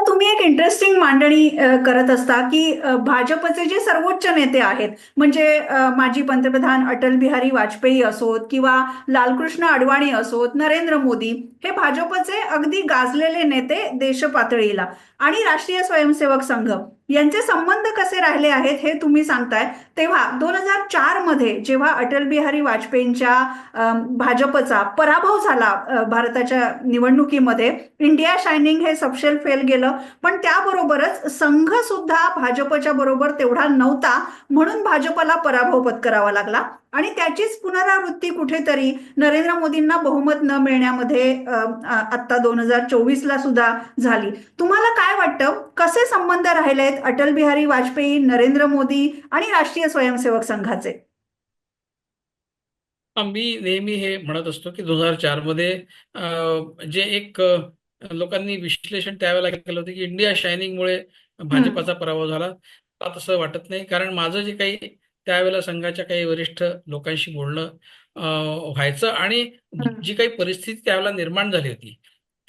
तर तुम्ही एक इंटरेस्टिंग मांडणी करत असता की भाजपचे जे सर्वोच्च नेते आहेत म्हणजे माजी पंतप्रधान अटल बिहारी वाजपेयी असोत किंवा लालकृष्ण अडवाणी असोत नरेंद्र मोदी हे भाजपचे अगदी गाजलेले नेते देश पातळीला आणि राष्ट्रीय स्वयंसेवक संघ. यांचे संबंध कसे राहिले आहेत हे तुम्ही सांगताय. तेव्हा दोन हजार चारमध्ये जेव्हा अटल बिहारी वाजपेयींच्या भाजपचा पराभव झाला भारताच्या निवडणुकीमध्ये इंडिया शायनिंग हे सबशेल फेल गेलं. पण त्याबरोबरच संघ सुद्धा भाजपच्या बरोबर तेवढा नव्हता म्हणून भाजपला पराभव पत्करावा लागला. आणि त्याचीच पुनरावृत्ती कुठेतरी नरेंद्र मोदींना बहुमत न मिळण्यामध्ये आता दोन हजार चोवीसला सुद्धा झाली. तुम्हाला काय वाटतं? कसे संबंध राहिले आहेत अटल बिहारी वाजपेयी नरेंद्र मोदी आणि राष्ट्रीय स्वयंसेवक संघाचे. मी नेहमी हे म्हणत असतो की दोन हजार चारमध्ये जे एक लोकांनी विश्लेषण त्यावेळेला केलं होतं की इंडिया शायनिंगमुळे भाजपाचा पराभव झाला. तसं वाटत नाही? कारण माझं जे काही त्यावेळेला संघाच्या काही वरिष्ठ लोकांशी बोलणं व्हायचं आणि जी काही परिस्थिती त्यावेळेला निर्माण झाली होती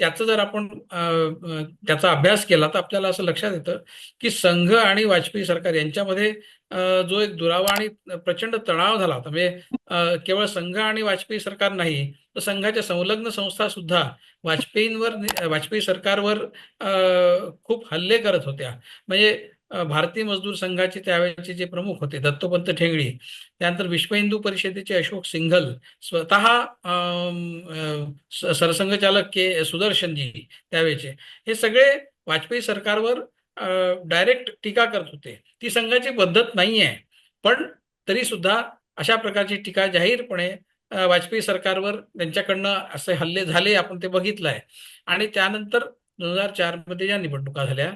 त्याचं जर आपण त्याचा अभ्यास केला तर आपल्याला असं लक्षात येतं की संघ आणि वाजपेयी सरकार यांच्यामध्ये जो एक दुरावा आणि प्रचंड तणाव झाला होता. म्हणजे केवळ संघ आणि वाजपेयी सरकार नाही तर संघाच्या संलग्न संस्था सुद्धा वाजपेयींवर वाजपेयी सरकारवर खूप हल्ले करत होत्या. म्हणजे भारतीय मजदूर संघाचे त्यावेळेचे जे प्रमुख होते दत्तोपंत ठेंगडी त्यानंतर विश्व हिंदू परिषदेचे अशोक सिंघल स्वतः सरसंघचालक के सुदर्शनजी त्यावेळेचे. हे सगळे वाजपेयी सरकारवर डायरेक्ट टीका करत होते. ती संघाची पद्धत नाही आहे पण तरी सुद्धा अशा प्रकारची टीका जाहीरपणे वाजपेयी सरकारवर त्यांच्याकडनं असे हल्ले झाले आपण ते बघितलं आहे आणि त्यानंतर दोन हजार चारमध्ये ज्या निवडणुका झाल्या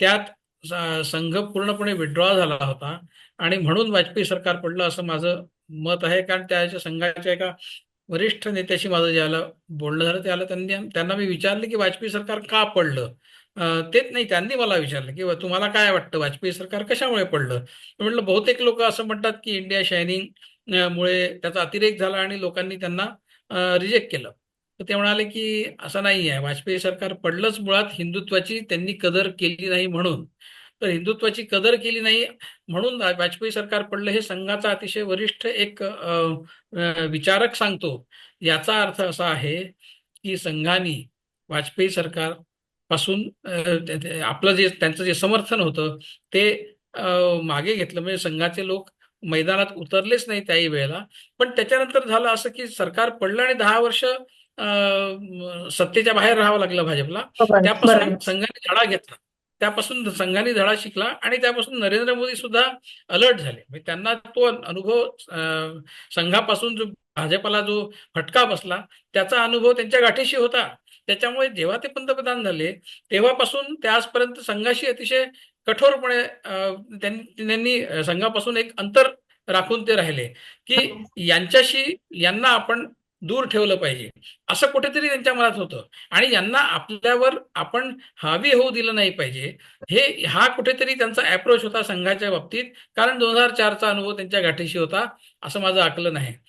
त्यात संघ पूर्णपणे विड्रॉ झाला होता. आणि म्हणून वाजपेयी सरकार पडलं असं माझं मत आहे. कारण त्याच्या संघाच्या एका वरिष्ठ नेत्याशी माझं ज्याला बोलणं झालं त्याला त्यांनी त्यांना मी विचारलं की वाजपेयी सरकार का पडलं? तेच नाही त्यांनी मला विचारलं की तुम्हाला काय वाटतं? वाजपेयी सरकार कशामुळे पडलं? म्हटलं बहुतेक लोक असं म्हणतात की इंडिया शायनिंग मुळे त्याचा अतिरेक झाला आणि लोकांनी त्यांना रिजेक्ट केलं. तर ते म्हणाले की असं नाही आहे वाजपेयी सरकार पडलंच मुळात हिंदुत्वाची त्यांनी कदर केली नाही म्हणून. तर हिंदुत्वाची कदर केली नाही म्हणून वाजपेयी सरकार पडलं हे संघाचा अतिशय वरिष्ठ एक विचारक सांगतो. याचा अर्थ असा आहे की संघाने वाजपेयी सरकारपासून आपलं जे त्यांचं जे समर्थन होतं ते मागे घेतलं. म्हणजे संघाचे लोक मैदानात उतरलेच नाही त्याही वेळेला. पण त्याच्यानंतर झालं असं की सरकार पडलं आणि दहा वर्ष सत्तेच्या बाहेर राहावं लागलं भाजपला. बरोबर. त्यापासून संघाने धडा घेतला. त्यापासून संघाने धडा शिकला आणि त्यापासून नरेंद्र मोदी सुद्धा अलर्ट झाले. म्हणजे त्यांना तो अनुभव संघापासून जो भाजपला जो फटका बसला त्याचा अनुभव त्यांच्या गाठीशी होता. त्याच्यामुळे जेव्हा ते पंतप्रधान झाले तेव्हापासून ते आजपर्यंत संघाशी अतिशय कठोरपणे त्यांनी त्यांनी संघापासून एक अंतर राखून ते राहिले. की यांच्याशी यांना आपण दूर ठेवलं पाहिजे. असं कुठेतरी त्यांच्या मनात होतं. आणि यांना आपल्यावर आपण हावी होऊ दिलं नाही पाहिजे. हे हा कुठेतरी त्यांचा अप्रोच होता संघाच्या बाबतीत. कारण दोन हजार चारचा अनुभव त्यांच्या गाठीशी होता. असं माझं आकलन आहे.